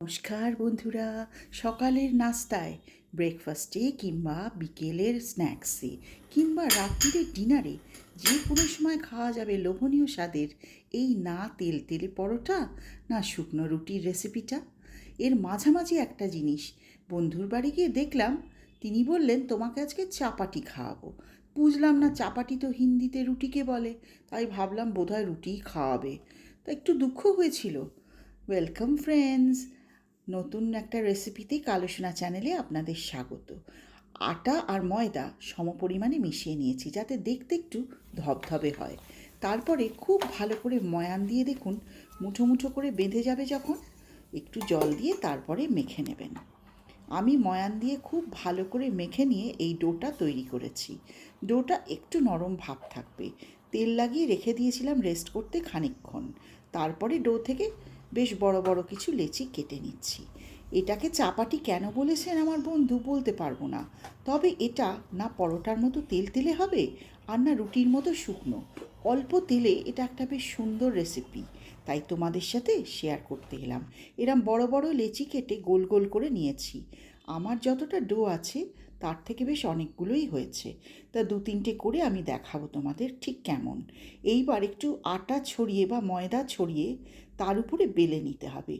নমস্কার বন্ধুরা, সকালের নাস্তায় ব্রেকফাস্টে কিংবা বিকেলের স্ন্যাক্সে কিংবা রাত্রিরের ডিনারে যে কোনো সময় খাওয়া যাবে লোভনীয় স্বাদের এই না তেল তেলে পরোটা না শুকনো রুটির রেসিপিটা এর মাঝামাঝি একটা জিনিস, বন্ধুর বাড়ি গিয়ে দেখলাম, তিনি বললেন, তোমাকে আজকে চাপাটি খাওয়াবো। বুঝলাম না, চাপাটি তো হিন্দিতে রুটিকে বলে, তাই ভাবলাম বোধহয় রুটিই খাওয়াবে। তা একটু দুঃখ হয়েছিল। ওয়েলকাম ফ্রেন্ডস নতুন একটা রেসিপিতে কালোসোনা চ্যানেলে আপনাদের স্বাগত। আটা আর ময়দা সমপরিমাণে মিশিয়ে নিয়েছি যাতে দেখতে একটু ধবধবে হয়। তারপরে খুব ভালো করে ময়ান দিয়ে দেখুন, মুঠো মুঠো করে বেঁধে যাবে যখন, একটু জল দিয়ে তারপরে মেখে নেবেন। আমি ময়ান দিয়ে খুব ভালো করে মেখে নিয়ে এই ডোটা তৈরি করেছি। ডোটা একটু নরম ভাব থাকবে। তেল লাগিয়ে রেখে দিয়েছিলাম রেস্ট করতে খানিকক্ষণ। তারপরে ডো থেকে বেশ বড় বড় কিছু লেচি কেটে নিচ্ছি। এটাকে চাপাটি কেন বলেছেন আমার বন্ধু বলতে পারব না। তবে এটা না পরোটার মতো তেল তেলে হবে আর না রুটির মতো শুকনো। অল্প তেলে এটা একটা বেশ সুন্দর রেসিপি তাই তোমাদের সাথে শেয়ার করতে এলাম। এরম বড় বড় লেচি কেটে গোল গোল করে নিয়েছি। আমার যতটা ডো আছে তার থেকে বেশ অনেকগুলোই হয়েছে। তা দু তিনটে করে আমি দেখাবো তোমাদের ঠিক কেমন। এইবার একটু আটা ছড়িয়ে বা ময়দা ছড়িয়ে তার উপরে বেলে নিতে হবে।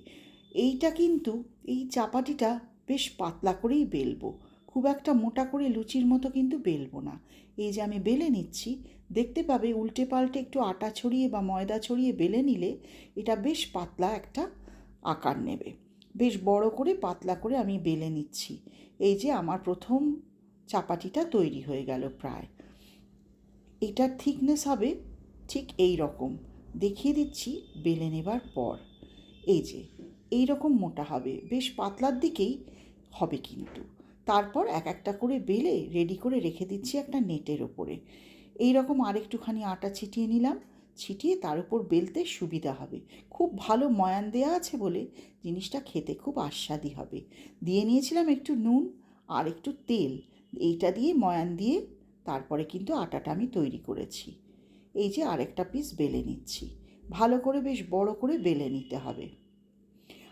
এইটা কিন্তু এই চাপাটিটা বেশ পাতলা করেই বেলবো। খুব একটা মোটা করে লুচির মতো কিন্তু বেলবো না। এই যে আমি বেলে নিচ্ছি, দেখতে পাবে উল্টে পাল্টে একটু আটা ছড়িয়ে বা ময়দা ছড়িয়ে বেলে নিলে এটা বেশ পাতলা একটা আকার নেবে। বেশ বড় করে পাতলা করে আমি বেলে নিচ্ছি। এই যে আমার প্রথম চাপাটিটা তৈরি হয়ে গেল প্রায়। এটার থিকনেস হবে ঠিক এই রকম। দেখিয়ে দিচ্ছি বেলে নেবার পর। এই যে, এই রকম মোটা হবে। বেশ পাতলার দিকেই হবে কিন্তু। তারপর এক একটা করে বেলে রেডি করে রেখে দিচ্ছি একটা নেটের ওপরে। এই রকম আরেকটুখানি আটা ছিটিয়ে নিলাম। ছিটিয়ে তার উপর বেলতে সুবিধা হবে। খুব ভালো ময়ান দেওয়া আছে বলে জিনিসটা খেতে খুব আস্বাদি হবে। দিয়ে নিয়েছিলাম একটু নুন আর একটু তেল। এইটা দিয়ে ময়ান দিয়ে তারপরে কিন্তু আটাটা আমি তৈরি করেছি। এই যে আরেকটা পিস বেলে নিচ্ছি। ভালো করে বেশ বড় করে বেলে নিতে হবে।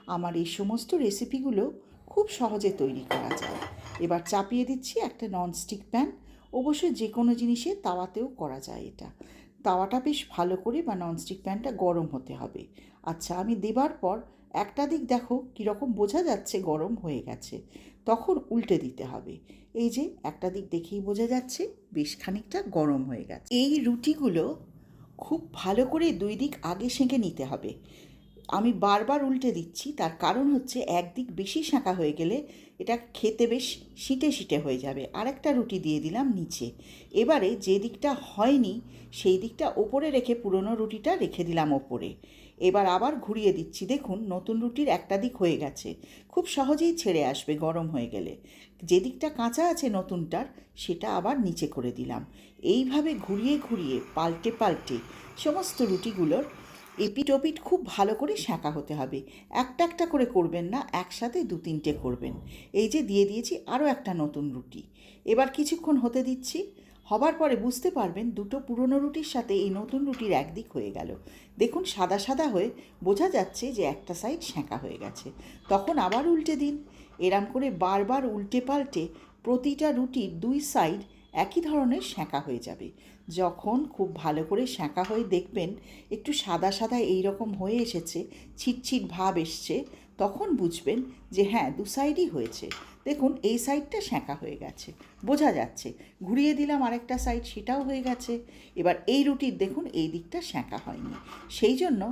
আমার এই সমস্ত রেসিপিগুলো খুব সহজে তৈরি করা যায়। এবার চাপিয়ে দিচ্ছি একটা ননস্টিক প্যান অবশ্যই যে কোনো জিনিসে তাওয়াতেও করা যায় এটা। তাওয়াটা বেশ ভালো করে বা ননস্টিক প্যানটা গরম হতে হবে। আচ্ছা আমি দেবার পর একটা দিক দেখো কীরকম বোঝা যাচ্ছে গরম হয়ে গেছে। তখন উল্টে দিতে হবে। এই যে একটা দিক দেখেই বোঝা যাচ্ছে বেশ খানিকটা গরম হয়ে গেছে। এই রুটিগুলো খুব ভালো করে দুই দিক আগে সেঁকে নিতে হবে। আমি বারবার উল্টে দিচ্ছি, তার কারণ হচ্ছে একদিক বেশি শাঁকা হয়ে গেলে এটা খেতে বেশ শিটে শিটে হয়ে যাবে। আর একটা রুটি দিয়ে দিলাম নিচে। এবারে যে দিকটা হয়নি, সেই দিকটা ওপরে রেখে পুরনো রুটিটা রেখে দিলাম ওপরে। এবার আবার ঘুরিয়ে দিচ্ছি। দেখুন, নতুন রুটির একটা দিক হয়ে গেছে। খুব সহজেই ছেড়ে আসবে গরম হয়ে গেলে। যে দিকটা কাঁচা আছে নতুনটার, সেটা আবার নিচে করে দিলাম। এইভাবে ঘুরিয়ে ঘুরিয়ে, পাল্টে পাল্টে সমস্ত রুটিগুলোর এপিট ওপিট খুব ভালো করে শাঁকা হতে হবে। একটা একটা করে করবেন না, একসাথে দু তিনটে করবেন। এই যে দিয়ে দিয়েছি আরও একটা নতুন রুটি। এবার কিছুক্ষণ হতে দিচ্ছি। হবার পরে বুঝতে পারবেন দুটো পুরনো রুটির সাথে এই নতুন রুটির একদিক হয়ে গেল। দেখুন সাদা সাদা হয়ে বোঝা যাচ্ছে যে একটা সাইড সেঁকা হয়ে গেছে। তখন আবার উল্টে দিন। এরম করে বারবার উল্টে পাল্টে প্রতিটা রুটির দুই সাইড একই ধরনের সেঁকা হয়ে যাবে। যখন খুব ভালো করে সেঁকা হয়ে দেখবেন একটু সাদা সাদা এই রকম হয়ে এসেছে ছিটছিট ভাব এসছে, তখন বুঝবেন যে হ্যাঁ দু সাইডই হয়েছে। দেখুন, এই সাইডটা সেঁকা হয়ে গেছে। বোঝা যাচ্ছে। ঘুরিয়ে দিলাম আরেকটা সাইড সেটাও হয়ে গেছে। এবার এই রুটির দেখুন, এই দিকটা সেঁকা হয়নি। সেই জন্য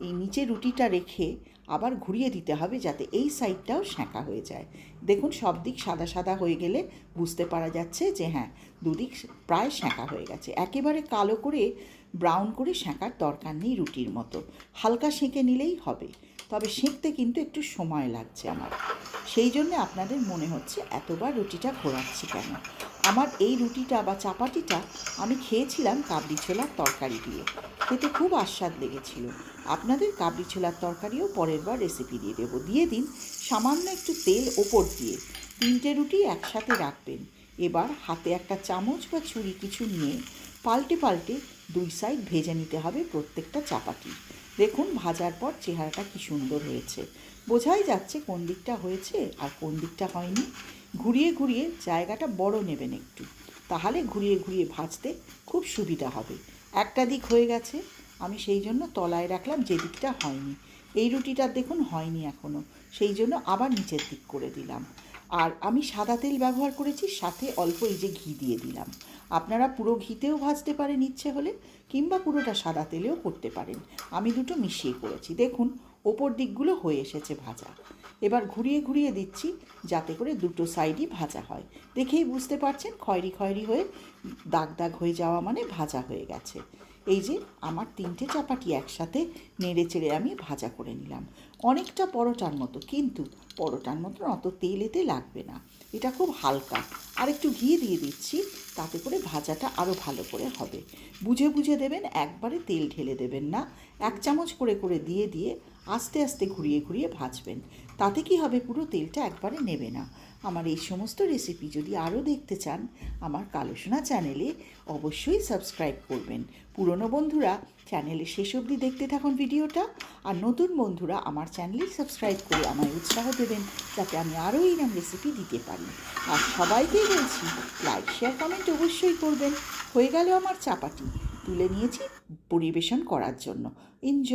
এই নিচে রুটিটা রেখে আবার ঘুরিয়ে দিতে হবে যাতে এই সাইডটাও সেঁকা হয়ে যায়। দেখুন, সব দিক সাদা সাদা হয়ে গেলে বুঝতে পারা যাচ্ছে যে হ্যাঁ দুদিক প্রায় সেঁকা হয়ে গেছে। একেবারে কালো করে, ব্রাউন করে সেঁকার দরকার নেই রুটির মতো। হালকা সেঁকে নিলেই হবে। তবে সেঁকতে কিন্তু একটু সময় লাগছে আমার। সেই জন্য আপনাদের মনে হচ্ছে এতবার রুটিটা ঘোরাচ্ছি কেন? আমার এই রুটিটা বা চাপাটিটা আমি খেয়েছিলাম কাবলি ছোলার তরকারি দিয়ে। খেতে খুব আস্বাদ লেগেছিল। আপনাদের কাবলি ছোলার তরকারিও পরের বার রেসিপি দিয়ে দেবো। দিয়ে দিন সামান্য একটু তেল ওপর দিয়ে। তিনটে রুটি একসাথে রাখবেন। এবার হাতে একটা চামচ বা ছুরি কিছু নিয়ে পাল্টে পাল্টে দুই সাইড ভেজে নিতে হবে প্রত্যেকটা চাপাটি দেখুন ভাজার পর চেহারাটা কি সুন্দর হয়েছে। বোঝাই যাচ্ছে কোন দিকটা হয়েছে আর কোন দিকটা হয়নি। ঘুরিয়ে ঘুরিয়ে জায়গাটা বড় নেবেন একটু। তাহলে ঘুরিয়ে ঘুরিয়ে ভাজতে খুব সুবিধা হবে। একটা দিক হয়ে গেছে। আমি সেই জন্য তলায় রাখলাম যে দিকটা হয়নি। এই রুটিটা দেখুন হয়নি এখনও সেই জন্য আবার নিচের দিক করে দিলাম। আর আমি সাদা তেল ব্যবহার করেছি, সাথে অল্প এই যে ঘি দিয়ে দিলাম। আপনারা পুরো ঘিতেও ভাজতে পারেন ইচ্ছে হলে, কিংবা পুরোটা সাদা তেলেও করতে পারেন। আমি দুটো মিশিয়ে করেছি। দেখুন, ওপর দিকগুলো হয়ে এসেছে ভাজা। এবার ঘুরিয়ে ঘুরিয়ে দিচ্ছি, যাতে করে দুটো সাইডই ভাজা হয়। দেখেই বুঝতে পারছেন, খয়েরি খয়েরি হয়ে দাগ দাগ হয়ে যাওয়া মানে ভাজা হয়ে গেছে। এই যে আমার তিনটে চাপাটি একসাথে নেড়ে চেড়ে আমি ভাজা করে নিলাম। অনেকটা পরোটার মতো, কিন্তু পরোটার মতো অত তেল এতে লাগবে না। এটা খুব হালকা। আর একটু ঘি দিয়ে দিচ্ছি, তাতে করে ভাজাটা আরও ভালো করে হবে। বুঝে বুঝে দেবেন, একবারে তেল ঢেলে দেবেন না। এক চামচ করে করে দিয়ে দিয়ে আস্তে আস্তে ঘুরিয়ে ঘুরিয়ে ভাজবেন। তাতে কি হবে, পুরো তেলটা একবারে নেবে না। আমার এই সমস্ত রেসিপি যদি আরও দেখতে চান, আমার কালোসোনা চ্যানেলে অবশ্যই সাবস্ক্রাইব করবেন। পুরনো বন্ধুরা চ্যানেলে শেষ অবধি দেখতে থাকুন ভিডিওটা, আর নতুন বন্ধুরা আমার চ্যানেলে সাবস্ক্রাইব করে আমায় উৎসাহ দেবেন, যাতে আমি আরও এইরকম রেসিপি দিতে পারি। আর সবাইকেই বলছি লাইক শেয়ার কমেন্ট অবশ্যই করবেন। হয়ে গেল আমার চাপাটি তুলে নিয়েছি পরিবেশন করার জন্য। এনজয়